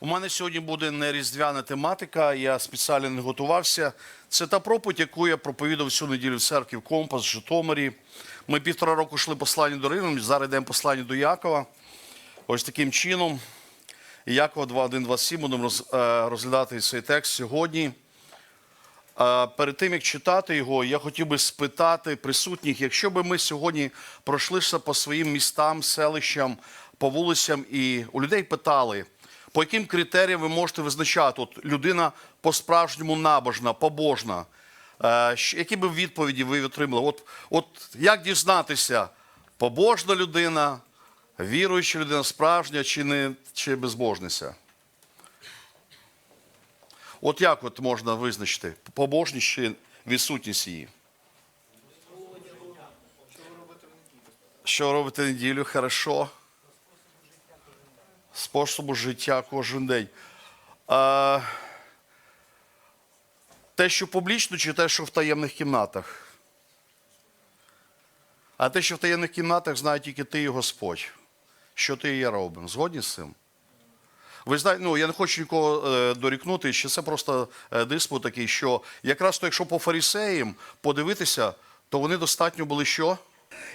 У мене сьогодні буде не різдвяна тематика, я спеціально не готувався. Це та проповідь, яку я проповідав всю неділю в церкві в Компас, в Житомирі. Ми півтора року йшли послання до Римлян, зараз йдемо послання до Якова. Ось таким чином. Якова 2.1.27 будемо е, розглядати цей текст сьогодні. Перед тим як читати його, я хотів би спитати присутніх, якщо би ми сьогодні пройшлися по своїм містам, селищам, по вулицям, і у людей питали, по яким критеріям ви можете визначати, от людина по-справжньому набожна, побожна. Е, Які б відповіді ви отримали? От, от як дізнатися, побожна людина, віруюча людина, справжня чи не чи безбожниця? От як от можна визначити побожність чи відсутність її? Що робити неділю? Хорошо. Способу життя кожен день. Те, що публічно, чи те, що в таємних кімнатах? А те, що в таємних кімнатах, знає тільки ти і Господь. Що ти і я робимо? Згодні з цим? Ви знаєте, ну я не хочу нікого е, дорікнути, що це просто е, диспут такий, що якраз то, якщо по фарисеям подивитися, то вони достатньо були що?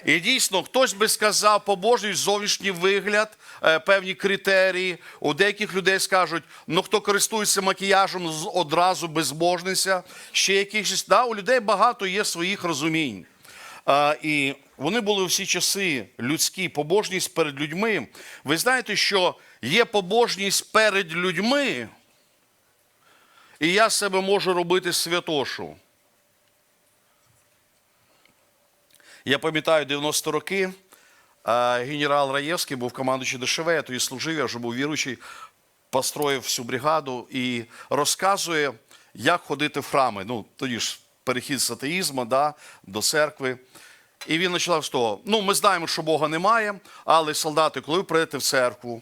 І дійсно, хтось би сказав побожність, зовнішній вигляд, е, певні критерії. У деяких людей скажуть, ну хто користується макіяжем, одразу безбожниця. Ще якихось, да, у людей багато є своїх розумінь. А, і вони були у всі часи людські, побожність перед людьми. Ви знаєте, що є побожність перед людьми, і я себе можу робити святошу. Я пам'ятаю 90 роки. Генерал Раєвський був командуючий ДШВ, я тоді служив, я вже був віруючий, построїв всю бригаду і розказує, як ходити в храми. Ну, тоді ж перехід з атеїзму да, до церкви. І він почав з того: ну, ми знаємо, що Бога немає, але солдати, коли ви прийдете в церкву,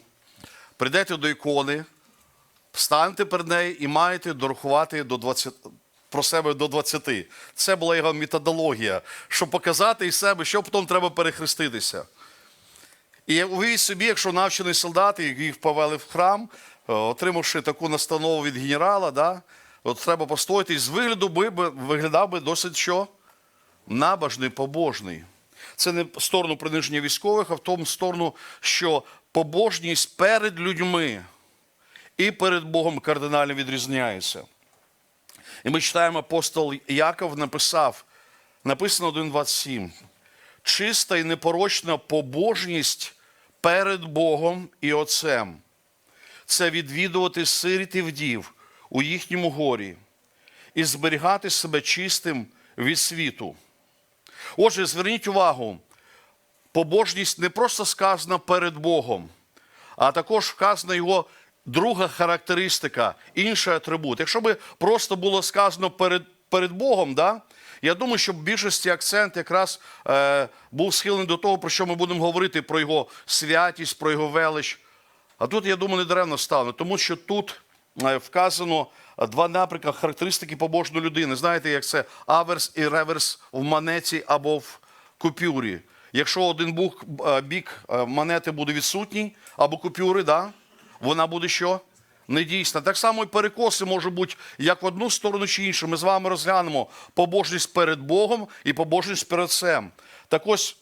прийдете до ікони, встаньте перед нею і маєте дорахувати до 20, про себе до 20. Це була його методологія, щоб показати із себе, що потім треба перехреститися. І уявіть собі, якщо навчений солдат, і їх повели в храм, е, отримавши таку настанову від генерала, да, от треба постояти, і з вигляду би, виглядав би досить що? Набожний, побожний. Це не в сторону приниження військових, а в тому сторону, що побожність перед людьми і перед Богом кардинально відрізняється. І ми читаємо, апостол Яков написав, написано 1.27, чиста і непорочна побожність перед Богом і Отцем. Це відвідувати сиріт і вдів у їхньому горі і зберігати себе чистим від світу. Отже, зверніть увагу, побожність не просто сказана перед Богом, а також вказана його друга характеристика, інший атрибут. Якщо би просто було сказано перед, перед Богом, да, я думаю, що в більшості акцент якраз е, був схилений до того, про що ми будемо говорити, про його святість, про його велич. А тут, я думаю, не даремно стане, тому що тут е, вказано е, два напрямки характеристики побожної людини. Знаєте, як це аверс і реверс в монеті або в купюрі. Якщо один е, бік монети буде відсутній, або купюри, да, вона буде що? Недійсна. Так само і перекоси можуть бути як в одну сторону чи іншу. Ми з вами розглянемо побожність перед Богом і побожність перед Отцем. Так ось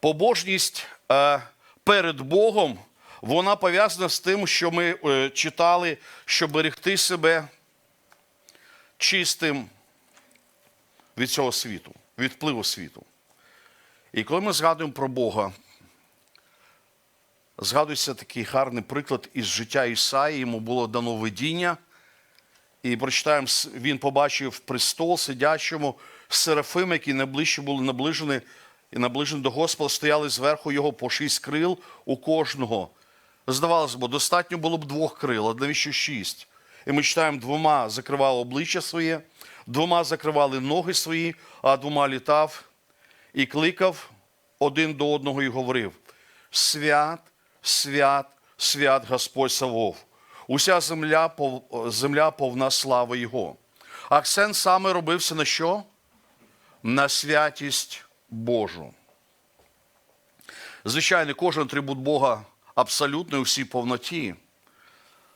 побожність е, перед Богом, вона пов'язана з тим, що ми е, читали, щоб берегти себе чистим від цього світу, від впливу світу. І коли ми згадуємо про Бога, згадується такий гарний приклад із життя Ісаї, йому було дано видіння. І прочитаємо, він побачив престол сидячому серафим, які найближче були наближені і наближені до Господа, стояли зверху його по шість крил у кожного. Здавалося б, достатньо було б двох крил, а навіщо шість? І ми читаємо, двома закривали обличчя своє, двома закривали ноги свої, а двома літав і кликав один до одного і говорив: Свят, свят, свят Господь Савов. Уся земля, земля повна слави Його. Акцент саме робився на що? На святість Божу. Звичайно, кожен атрибут Бога абсолютно у всій повноті.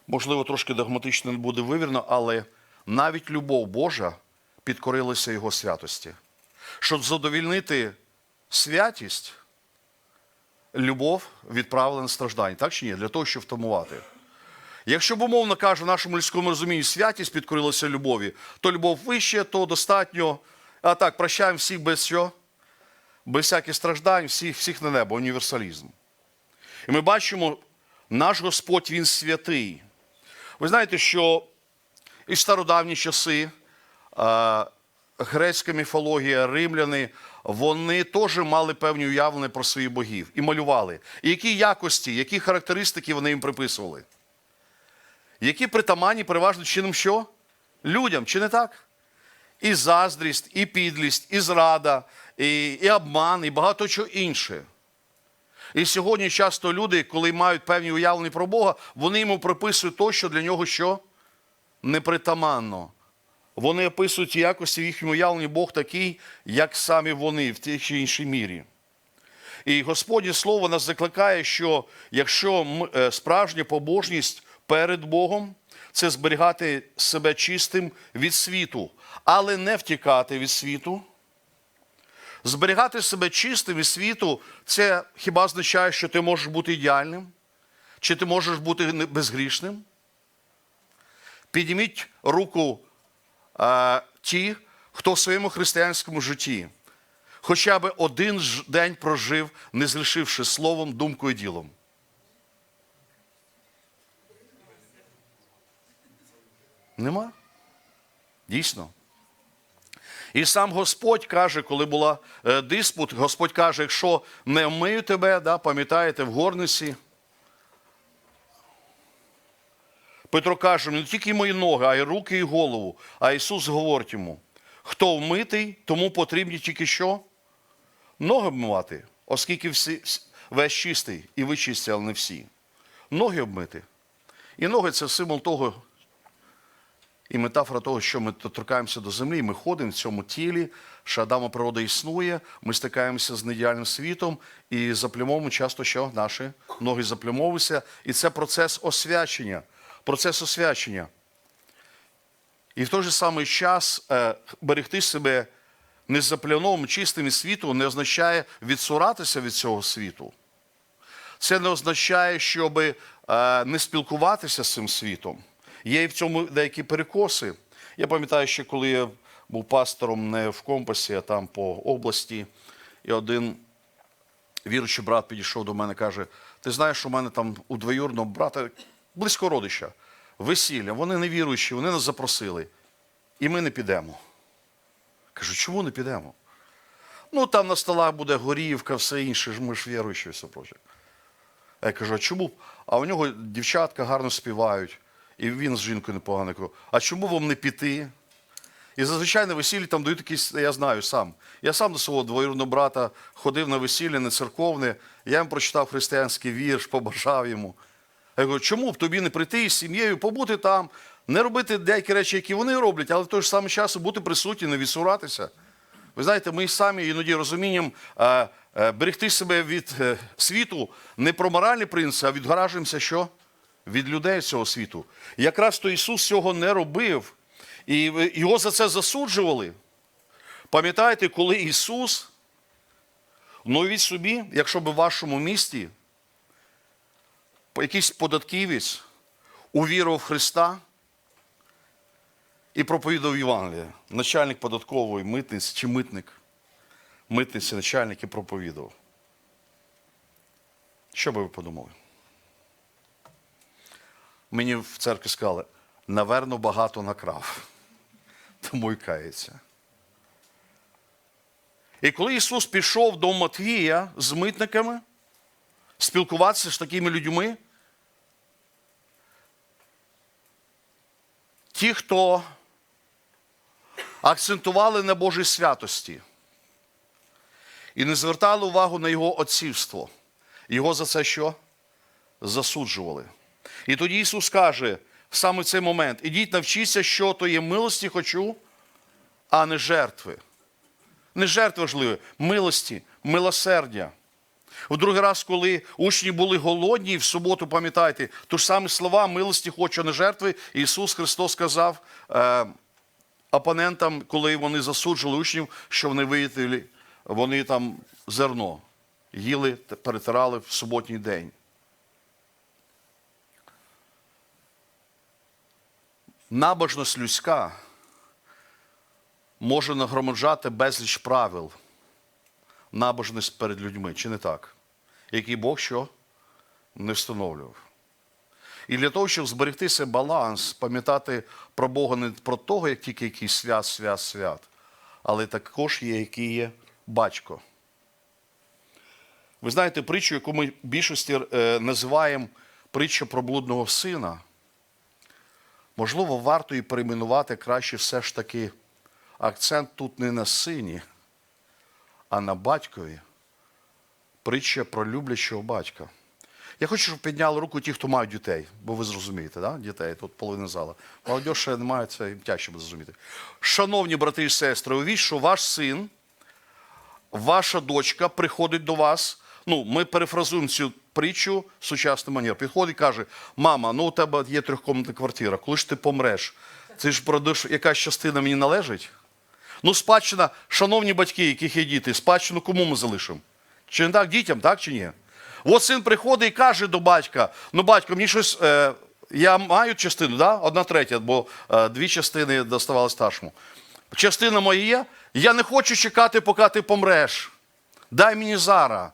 можливо, трошки догматично не буде вивірно, але навіть любов Божа підкорилася Його святості. Щоб задовільнити святість, любов відправила на страждання, так чи ні? Для того, щоб втамувати. Якщо б умовно каже, в нашому людському розумінні святість підкорилася любові, то любов вище, то достатньо. А так, прощаємо всіх без що? Без всяких страждань, всіх, всіх на небо, універсалізм. І ми бачимо, наш Господь Він святий. Ви знаєте, що і в стародавні часи грецька міфологія, римляни, вони теж мали певні уявлення про своїх богів і малювали. І які якості, які характеристики вони їм приписували? Які притаманні переважно чином що? Людям, чи не так? І заздрість, і підлість, і зрада, і, і обман, і багато чого інше. І сьогодні часто люди, коли мають певні уявлення про Бога, вони йому приписують то, що для нього що? Непритаманно. Вони описують якості в їхньому уявленні Бог такий, як самі вони в тій чи іншій мірі. І Господнє Слово нас закликає, що якщо е, справжня побожність перед Богом, це зберігати себе чистим від світу, але не втікати від світу. Зберігати себе чистим від світу, це хіба означає, що ти можеш бути ідеальним? Чи ти можеш бути безгрішним? Підніміть руку ті, хто в своєму християнському житті хоча б один день прожив, не згрішивши словом, думкою, ділом. Нема? Дійсно. І сам Господь каже, коли була е, диспут, Господь каже, якщо не вмию тебе, да, пам'ятаєте, в горниці. Петро каже, не тільки мої ноги, а й руки і голову. А Ісус говорить йому: хто вмитий, тому потрібні тільки що? Ноги обмивати, оскільки всі, весь чистий, і ви чисті, але не всі. Ноги обмити. І ноги це символ того, і метафора того, що ми торкаємося до землі, ми ходимо в цьому тілі, що Адама природа існує, ми стикаємося з недіяльним світом і заплямовуємо часто, що наші ноги заплямовуються. І це процес освячення. Процес освячення. І в той же самий час е, берегти себе незаплянованим, чистим від світу не означає відсуратися від цього світу. Це не означає, щоб е, не спілкуватися з цим світом. Є і в цьому деякі перекоси. Я пам'ятаю, що коли я був пастором не в компасі, а там по області, і один віруючий брат підійшов до мене і каже: Ти знаєш, у мене там у двоюрного брата, близького родича, весілля, вони не віруючі, вони нас запросили, і ми не підемо. Кажу, чому не підемо? Ну, там на столах буде горівка, все інше, ми ж віруючі, все проче. А я кажу, а чому? А у нього дівчатка гарно співають, і він з жінкою непогано. Я кажу, а чому вам не піти? І зазвичай на весіллі там дають якісь, я знаю сам. Я сам до свого двоюродного брата ходив на весілля, не церковне, я йому прочитав християнський вірш, побажав йому. Я кажу, чому б тобі не прийти із сім'єю, побути там, не робити деякі речі, які вони роблять, але в той же самий час бути присутні, не відсуратися. Ви знаєте, ми самі іноді розумінням е, е, берегти себе від е, світу не про моральні принципи, а відгаражуємося що? Від людей цього світу. Якраз то Ісус цього не робив, і його за це засуджували. Пам'ятаєте, коли Ісус, ну уявіть собі, якщо б в вашому місті якийсь податківець увірував Христа і проповідав Євангеліє. Начальник податкової митниці чи митник, митниці, начальник і проповідав. Що би ви подумали? Мені в церкві сказали, наверно, багато накрав, тому й кається. І коли Ісус пішов до Матвія з митниками, спілкуватися з такими людьми, ті, хто акцентували на Божій святості і не звертали увагу на його отцівство. Його за це що? Засуджували. І тоді Ісус каже саме в цей момент: ідіть навчіться, що то є милості хочу, а не жертви. Не жертви важливі, милості, милосердя. В другий раз, коли учні були голодні, в суботу, пам'ятайте, ту ж самі слова милості хочу, не жертви. Ісус Христос сказав е, опонентам, коли вони засуджували учнів, що вони виїли, вони там зерно їли, перетирали в суботній день. Набожність людська може нагромаджати безліч правил набожність перед людьми, чи не так? Який Бог що не встановлював. І для того, щоб зберегти цей баланс, пам'ятати про Бога не про того, як тільки якийсь свят, свят, свят, але також є, який є батько. Ви знаєте притчу, яку ми в більшості е, називаємо притча про блудного сина. Можливо, варто і перейменувати краще все ж таки акцент тут не на сині, а на батькові. Притча про люблячого батька. Я хочу, щоб підняли руку ті, хто мають дітей, бо ви зрозумієте, да? дітей, тут половина зала. Молодь ще не має, це їм тяжче буде зрозуміти. Шановні брати і сестри, уявіть, що ваш син, ваша дочка приходить до вас. Ну, ми перефразуємо цю притчу сучасний манер. Підходить і каже: мама, ну у тебе є трьохкомнатна квартира, коли ж ти помреш, ти ж продаш, якась частина мені належить? Ну, спадщина, шановні батьки, яких є діти, спадщину кому ми залишимо? Чи не так дітям, так чи ні? От син приходить і каже до батька: ну, батько, мені щось. Е, я маю частину, да? одна третя, бо е, дві частини доставали старшому. Частина моя, я не хочу чекати, поки ти помреш. Дай мені зараз.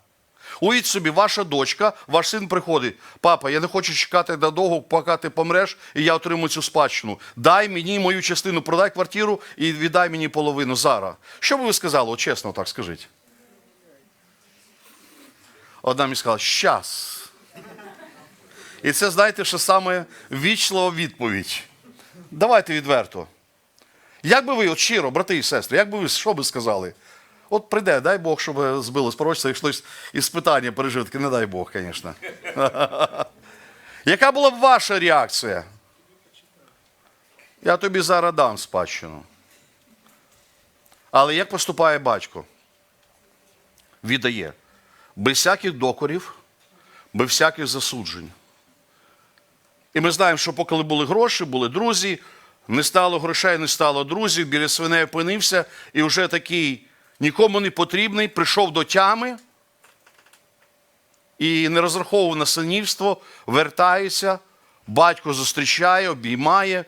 Уявіть собі, ваша дочка, ваш син приходить. Папа, я не хочу чекати додовго, поки ти помреш, і я отримую цю спадщину. Дай мені мою частину, продай квартиру і віддай мені половину зараз. Що би ви сказали? Чесно так скажіть. Одна мені сказала, щас. І це, знаєте, що саме вічлива відповідь. Давайте відверто. Як би ви, от щиро, брати і сестри, як би ви що би сказали? От прийде, дай Бог, щоб збили з якщо із питання пережив, таки не дай Бог, звісно. Яка була б ваша реакція? Я тобі зараз дам спадщину. Але як поступає батько? Віддає. Без всяких докорів, без всяких засуджень. І ми знаємо, що поки були гроші, були друзі, не стало грошей, не стало друзів, біля свиней опинився, і вже такий нікому не потрібний, прийшов до тями і не розраховував на синівство, вертається, батько зустрічає, обіймає,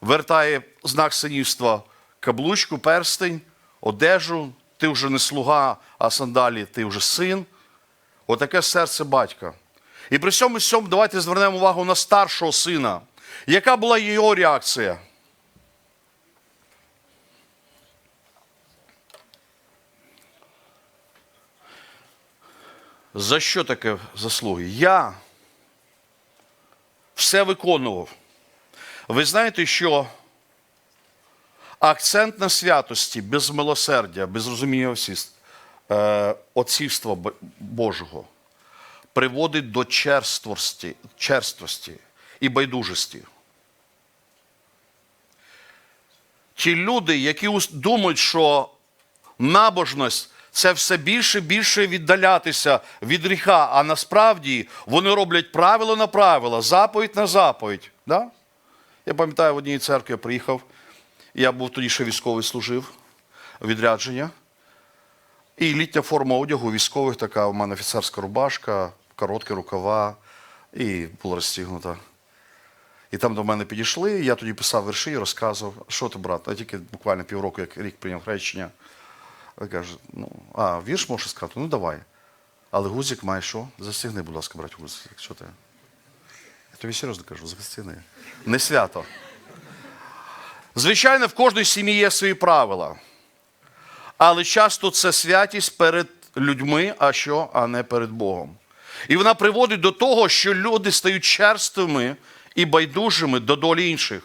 вертає знак синівства, каблучку, перстень, одежу. Ти вже не слуга, а сандалі, ти вже син. Отаке серце батька. І при цьому всьому давайте звернемо увагу на старшого сина. Яка була його реакція? За що таке заслуги? Я все виконував. Ви знаєте, що акцент на святості без милосердя, без розуміння е, отцівства Божого приводить до черствості, черствості і байдужості. Ті люди, які думають, що набожність це все більше і більше віддалятися від гріха, а насправді вони роблять правило на правило, заповідь на заповідь. Да? Я пам'ятаю, в одній церкві я приїхав, я був тоді ще військовий служив, відрядження. І літня форма одягу військових, така у мене офіцерська рубашка, короткі рукава, і була розстігнута. І там до мене підійшли, я тоді писав вірші і розказував, що ти, брат, я тільки буквально півроку, як рік прийняв хрещення. Я кажу, ну, а, вірш можеш сказати? Ну давай. Але гузик має що? Застігни, будь ласка, брать гузик. Що ти? Я тобі серйозно кажу, застігни. Не свято. Звичайно, в кожній сім'ї є свої правила. Але часто це святість перед людьми, а що, а не перед Богом. І вона приводить до того, що люди стають черствими і байдужими до долі інших.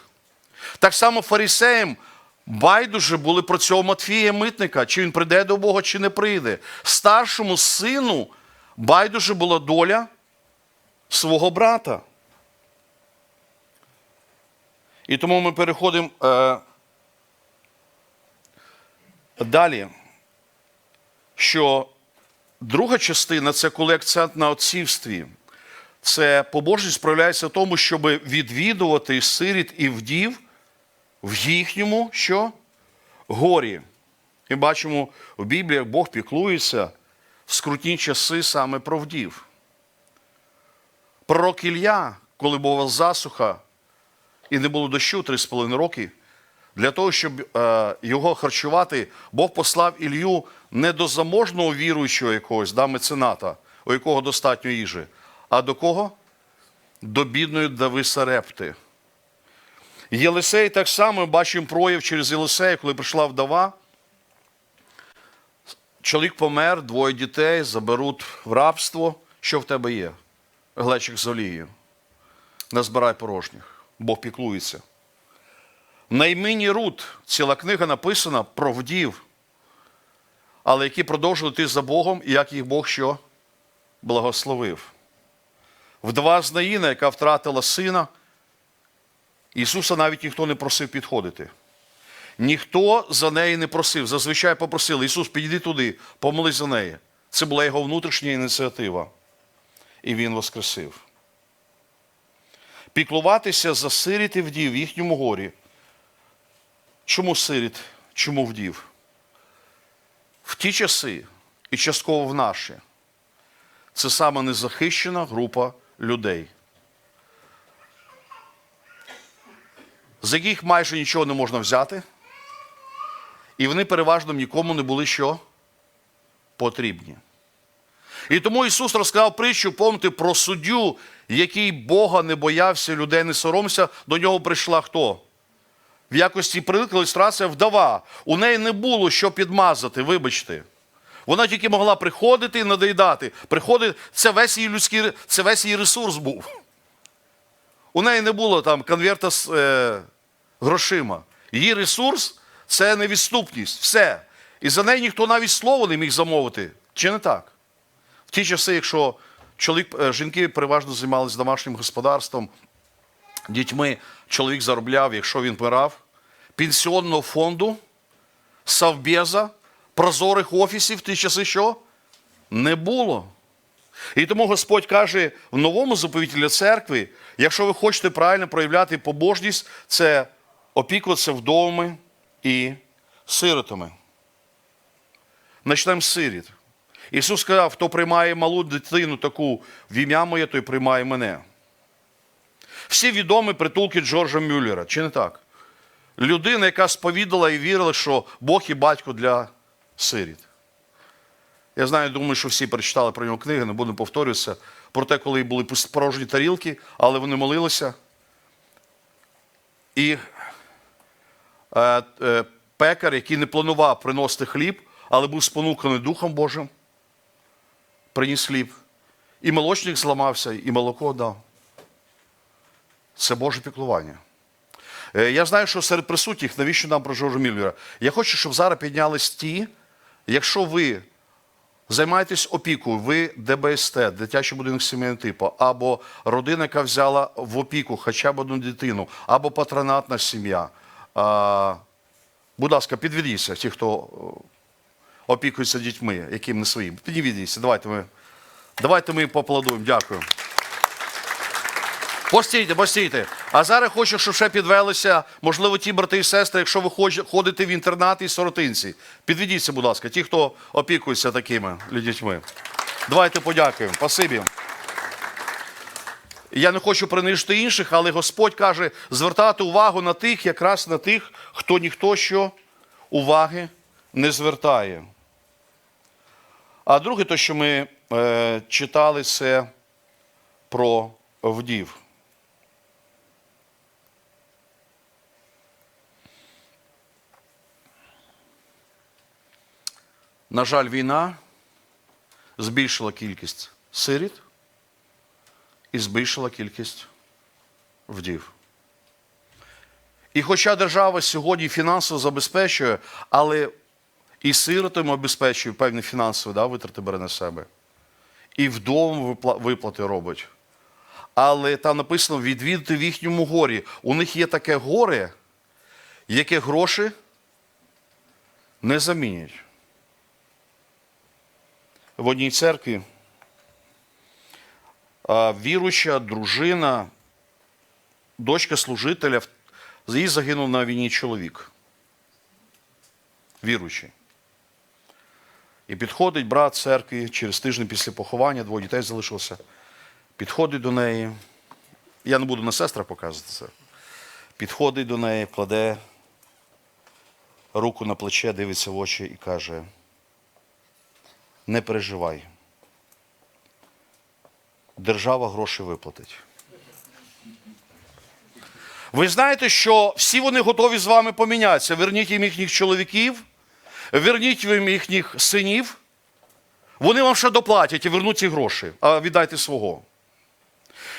Так само фарисеям байдуже були про цього Матфія митника, чи він прийде до Бога, чи не прийде. Старшому сину байдуже була доля свого брата. І тому ми переходимо е, далі, що друга частина це коли акцент на отцівстві. Це побожність проявляється в тому, щоб відвідувати сиріт і вдів в їхньому що? горі. І бачимо в Біблії, як Бог піклується в скрутні часи саме про вдів. Пророк Ілля, коли була засуха і не було дощу 3,5 роки, для того, щоб е, його харчувати, Бог послав Ілью не до заможного віруючого якогось, да, мецената, у якого достатньо їжі, а до кого? До бідної Дави Сарепти. Єлисей так само бачимо прояв через Єлисея, коли прийшла вдова. Чоловік помер, двоє дітей заберуть в рабство. Що в тебе є? Глечик з олією. Не збирай порожніх. Бог піклується. На імені Рут ціла книга написана про вдів, але які продовжували йти за Богом, і як їх Бог що? Благословив. Вдова з Наїна, яка втратила сина, Ісуса навіть ніхто не просив підходити. Ніхто за неї не просив. Зазвичай попросили, Ісус, підійди туди, помолись за неї. Це була його внутрішня ініціатива. І Він воскресив. Піклуватися за сиріт і вдів в їхньому горі. Чому сиріт? Чому вдів? В ті часи і частково в наші. Це саме незахищена група людей. З яких майже нічого не можна взяти, і вони переважно нікому не були що потрібні. І тому Ісус розказав притчу, помните, про суддю, який Бога не боявся, людей не соромся, до нього прийшла хто? В якості приликла ілюстрація вдова. У неї не було що підмазати, вибачте. Вона тільки могла приходити і надоїдати. Приходити, це весь її людський, це весь її ресурс був. У неї не було там конверта з е, грошима. Її ресурс це невідступність. Все. І за неї ніхто навіть слово не міг замовити. Чи не так? В ті часи, якщо чоловік, е, жінки переважно займалися домашнім господарством, дітьми, чоловік заробляв, якщо він пирав, пенсіонного фонду, совбеза, прозорих офісів в ті часи що? Не було. І тому Господь каже в новому заповіті церкви, якщо ви хочете правильно проявляти побожність, це опікуватися вдовами і сиротами. Начнемо з сиріт. Ісус сказав, хто приймає малу дитину таку в ім'я моє, той приймає мене. Всі відомі притулки Джорджа Мюллера, чи не так? Людина, яка сповідала і вірила, що Бог і батько для сиріт. Я знаю, думаю, що всі прочитали про нього книги, не буду повторюватися. Про те, коли були порожні тарілки, але вони молилися. І е, е, пекар, який не планував приносити хліб, але був спонуканий Духом Божим, приніс хліб. І молочник зламався, і молоко дав. Це Боже піклування. Е, Я знаю, що серед присутніх, навіщо нам про Джорджа Міллера? Я хочу, щоб зараз піднялись ті, якщо ви займаєтесь опікою, ви ДБСТ, дитячий будинок сімейного типу, або родина, яка взяла в опіку хоча б одну дитину, або патронатна сім'я. Будь ласка, підведіться, ті, хто опікується дітьми, яким не своїм. Підведіться, давайте ми, давайте ми поаплодуємо. Дякую. Постійте, постійте. А зараз хочу, щоб ще підвелися, можливо, ті брати і сестри, якщо ви ходите в інтернати і сиротинці. Підведіться, будь ласка, ті, хто опікується такими дітьми. Давайте подякуємо. Спасибі. Я не хочу принижити інших, але Господь каже звертати увагу на тих, якраз на тих, хто ніхто що уваги не звертає. А друге, то, що ми е, читали, це про вдів. На жаль, війна збільшила кількість сиріт і збільшила кількість вдів. І хоча держава сьогодні фінансово забезпечує, але і сиротам обезпечує певні фінансові да, витрати бере на себе, і вдома виплати робить. Але там написано відвідати в їхньому горі. У них є таке горе, яке гроші не замінять. В одній церкві. Віруюча дружина, дочка служителя, їй загинув на війні чоловік. Віруючий. І підходить брат церкви через тиждень після поховання, двоє дітей залишилося. Підходить до неї. Я не буду на сестрах показувати це. Підходить до неї, кладе руку на плече, дивиться в очі і каже: не переживай. Держава гроші виплатить. Ви знаєте, що всі вони готові з вами помінятися. Верніть їм їхніх чоловіків, верніть їм їхніх синів. Вони вам ще доплатять і вернуть ці гроші, а віддайте свого.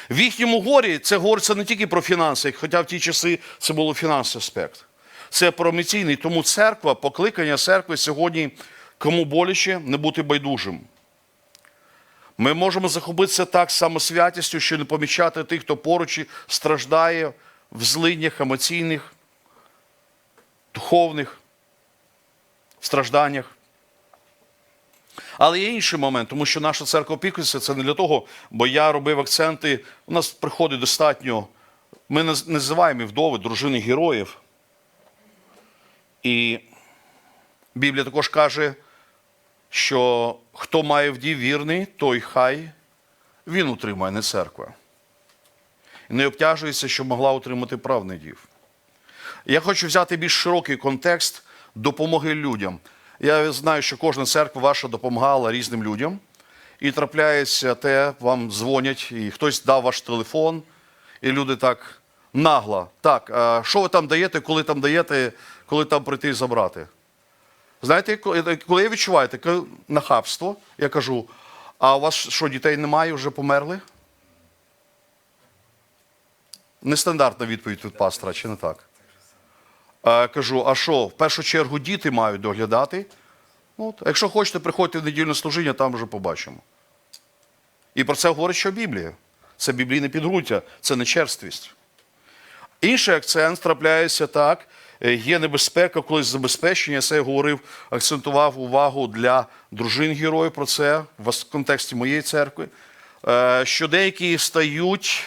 В їхньому горі це говориться не тільки про фінанси, хоча в ті часи це було фінансовий аспект. Це про емоційний. Тому церква, покликання церкви сьогодні кому боляче не бути байдужим. Ми можемо захопитися так самосвятістю, що не помічати тих, хто поруч страждає в злиднях емоційних, духовних стражданнях. Але є інший момент, тому що наша церква опікується це не для того, бо я робив акценти. У нас приходить достатньо. Ми наз- називаємо вдови, дружини героїв. І Біблія також каже, що хто має вдів вірний, той хай він утримає, не церква. І не обтяжується, що могла утримати правний дів. Я хочу взяти більш широкий контекст допомоги людям. Я знаю, що кожна церква ваша допомагала різним людям. І трапляється те, вам дзвонять, і хтось дав ваш телефон, і люди так нагло. Так, а що ви там даєте, коли там даєте, коли там прийти і забрати? Знаєте, коли я відчуваю таке нахабство, я кажу: а у вас що, дітей немає, вже померли? Нестандартна відповідь від пастора, чи не так? А, кажу, а що, в першу чергу діти мають доглядати. Ну, От, якщо хочете, приходьте в недільне служіння, там вже побачимо. І про це говорить, що Біблія. Це біблійне підґрунтя, це не черствість. Інший акцент трапляється так. Е, Є небезпека, колись забезпечення. Це я говорив, акцентував увагу для дружин героїв про це в контексті моєї церкви. е, Що деякі стають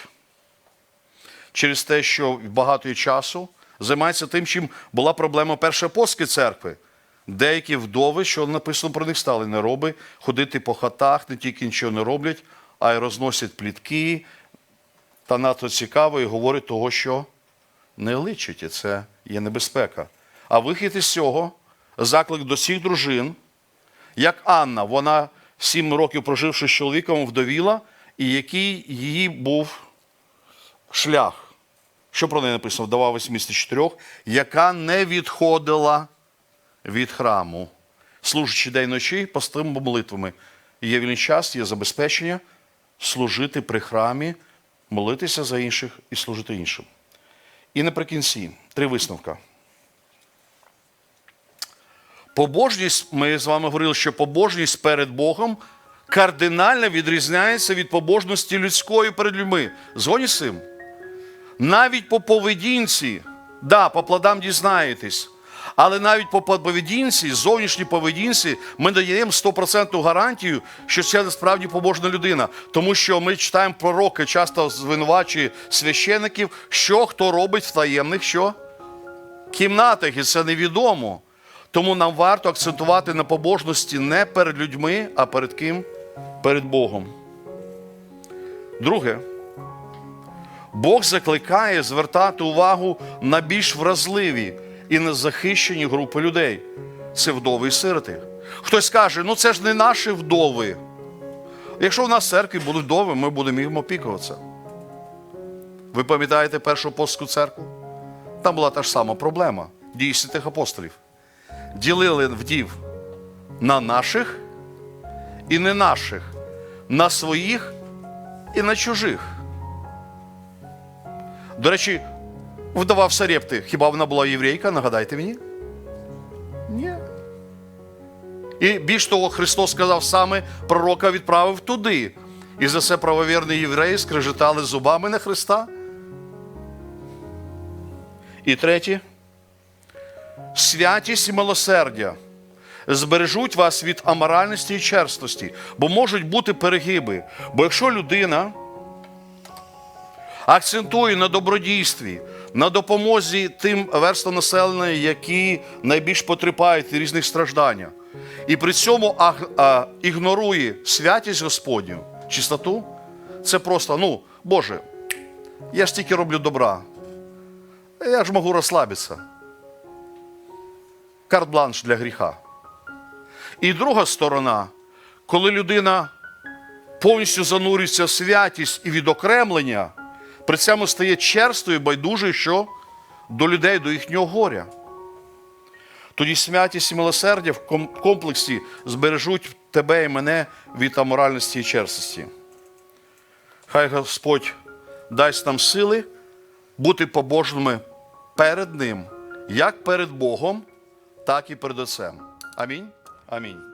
через те, що багато часу, займаються тим, чим була проблема першої апостольської церкви. Деякі вдови, що написано про них, стали нероби, ходити по хатах, не тільки нічого не роблять, а й розносять плітки. Та надто цікаво і говорять того, що не личить, і це є небезпека. А вихід із цього заклик до всіх дружин, як Анна, вона сім років проживши з чоловіком, вдовіла, і який її був шлях. Що про неї написано? Вдова 84, яка не відходила від храму, служачи день ночі постими молитвами. Є вільний час, є забезпечення служити при храмі, молитися за інших і служити іншим. І наприкінці три висновка. Побожність, ми з вами говорили, що побожність перед Богом кардинально відрізняється від побожності людської перед людьми. Згодні з цим? Навіть по поведінці, да, по плодам дізнаєтесь, але навіть по поведінці, зовнішній поведінці, ми даємо 100% гарантію, що це насправді побожна людина. Тому що ми читаємо пророки, часто звинувачує священиків, що хто робить в таємних що? кімнатах, і це невідомо. Тому нам варто акцентувати на побожності не перед людьми, а перед ким? Перед Богом. Друге. Бог закликає звертати увагу на більш вразливі і незахищені групи людей. Це вдови і сироти. Хтось каже, ну це ж не наші вдови. Якщо в нас церкві будуть вдови, ми будемо їм опікуватися. Ви пам'ятаєте першу апостольську церкву? Там була та ж сама проблема дії святих апостолів. Ділили вдів на наших і не наших, на своїх і на чужих. До речі, вдова Сарепти, хіба вона була єврейка, нагадайте мені? Ні. І більш того, Христос сказав саме, пророка відправив туди. І за це правовірні євреї скрежетали зубами на Христа. І третє святість і милосердя збережуть вас від аморальності і черстості, бо можуть бути перегиби. Бо якщо людина акцентує на добродійстві, на допомозі тим верстам населення, які найбільш потерпають різних страждань, і при цьому аг- а, ігнорує святість Господню, чистоту, це просто, ну, Боже, я ж тільки роблю добра. Я ж можу розслабитися. Карт-бланш для гріха. І друга сторона, коли людина повністю занурюється в святість і відокремлення, при цьому стає черствою, байдужою, що до людей, до їхнього горя. Тоді святість і милосердя в комплексі збережуть тебе і мене від аморальності і черстості. Хай Господь дасть нам сили бути побожними перед Ним, як перед Богом, так і перед Отцем. Амінь. Амінь.